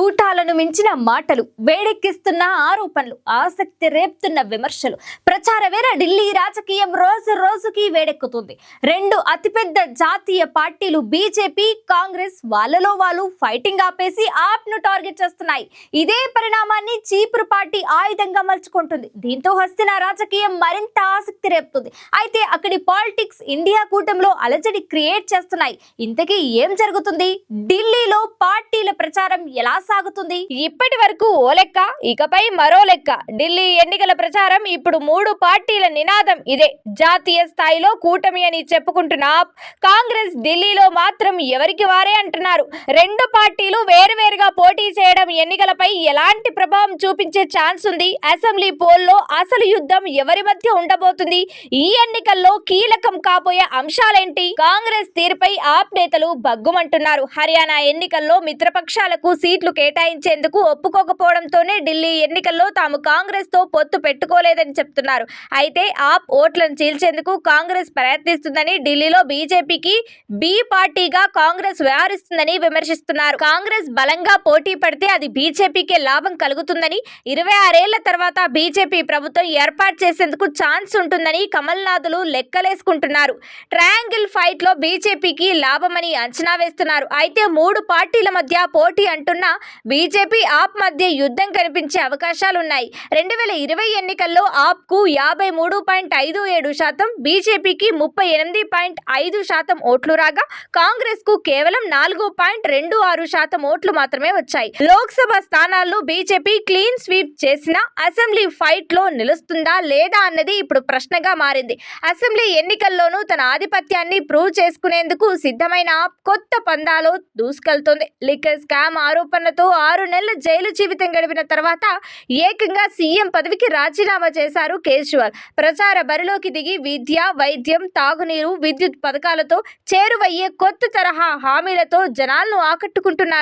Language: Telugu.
తూటాలను మించిన మాటలు వేడెక్కిస్తున్న ఆరోపణలు ఆసక్తి రేపుతున్న విమర్శలు. ప్రచారవేర ఢిల్లీ రాజకీయం రోజు రోజుకి వేడెక్కుతుంది. రెండు అతిపెద్ద జాతీయ పార్టీలు బీజేపీ కాంగ్రెస్ వాళ్ళలో వాళ్ళు ఫైటింగ్ ఆపేసి ఆప్ను టార్గెట్ చేస్తున్నాయి. ఇదే పరిణామాన్ని చీపురు పార్టీ ఆయుధంగా మలుచుకుంటుంది. దీంతో హస్తిన రాజకీయం మరింత ఆసక్తి రేపుతుంది. అయితే అక్కడి పాలిటిక్స్ ఇండియా కూటమిలో అలజడి క్రియేట్ చేస్తున్నాయి. ఇంతకీ ఏం జరుగుతుంది? ఢిల్లీలో పార్టీల ప్రచారం ఎలా సాగుతుంది ఇప్పటి వరకు ఓ లెక్క ఇకపై మరో లెక్క. ఢిల్లీ ఎన్నికల ప్రచారం ఇప్పుడు మూడు పార్టీల నినాదం ఇదే. జాతీయ స్థాయిలో కూటమి అని చెప్పుకుంటున్న కాంగ్రెస్ ఢిల్లీలో మాత్రం ఎవరికి వారే అంటున్నారు. రెండు పార్టీలు వేరువేరుగా పోటీ చేయడం ఎన్నికలపై ఎలాంటి ప్రభావం చూపించే ఛాన్స్ ఉంది? అసెంబ్లీ పోల్లో అసలు యుద్ధం ఎవరి మధ్య ఉండబోతుంది? ఈ ఎన్నికల్లో కీలకం కాబోయే అంశాలేంటి? కాంగ్రెస్ తీరుపై ఆప్ నేతలు భగ్గుమంటున్నారు. హర్యానా ఎన్నికల్లో మిత్రపక్షాలకు సీట్లు కేటాయించేందుకు ఒప్పుకోకపోవడంతోనే ఢిల్లీ ఎన్నికల్లో తాము కాంగ్రెస్తో పొత్తు పెట్టుకోలేదని చెప్తున్నారు. అయితే ఆప్ ఓట్లను చీల్చేందుకు కాంగ్రెస్ ప్రయత్నిస్తుందని ఢిల్లీలో బీజేపీకి బి పార్టీగా కాంగ్రెస్ వ్యవహరిస్తుందని విమర్శిస్తున్నారు. కాంగ్రెస్ బలంగా పోటీ పడితే అది బీజేపీకే లాభం కలుగుతుందని ఇరవై ఆరేళ్ళ తర్వాత బీజేపీ ప్రభుత్వం ఏర్పాటు చేసేందుకు ఛాన్స్ ఉంటుందని కమల్నాథులు లెక్కలేసుకుంటున్నారు. ట్రయాంగిల్ ఫైట్లో బీజేపీకి లాభమని అంచనా వేస్తున్నారు. అయితే మూడు పార్టీల మధ్య పోటీ అంటున్న బీజేపీ ఆప్ మధ్య యుద్ధం కనిపించే అవకాశాలున్నాయి. రెండు వేల ఇరవై ఎన్నికల్లో ఆప్కు యాభై మూడు పాయింట్ ఐదు ఏడు శాతం బీజేపీకి ముప్పై ఎనిమిది పాయింట్ ఐదు శాతం ఓట్లు రాగా కాంగ్రెస్కు కేవలం నాలుగు పాయింట్ రెండు ఆరు శాతం ఓట్లు మాత్రమే వచ్చాయి. లోక్సభ స్థానాల్లో బీజేపీ క్లీన్ స్వీప్ చేసిన అసెంబ్లీ ఫైట్లో నిలుస్తుందా లేదా అన్నది ఇప్పుడు ప్రశ్నగా మారింది. అసెంబ్లీ ఎన్నికల్లోనూ తన ఆధిపత్యాన్ని ప్రూవ్ చేసుకునేందుకు సిద్ధమైన ఆప్ కొత్త పందాలో దూసుకెళ్తోంది. లిక్కర్ స్కామ్ ఆరోపణలతో ఆరు నెలల జైలు జీవితం గడిపిన తర్వాత ఏకంగా సీఎం పదవికి రాజీనామా చేశారు కేజ్రీవాల్. ప్రచార బరిలోకి దిగి విద్య వైద్యం తాగునీరు విద్యుత్ పథకాలతో చేరువయ్యే కొత్త తరహా హామీలతో జనాలను ఆకట్టుకుంటున్నారు.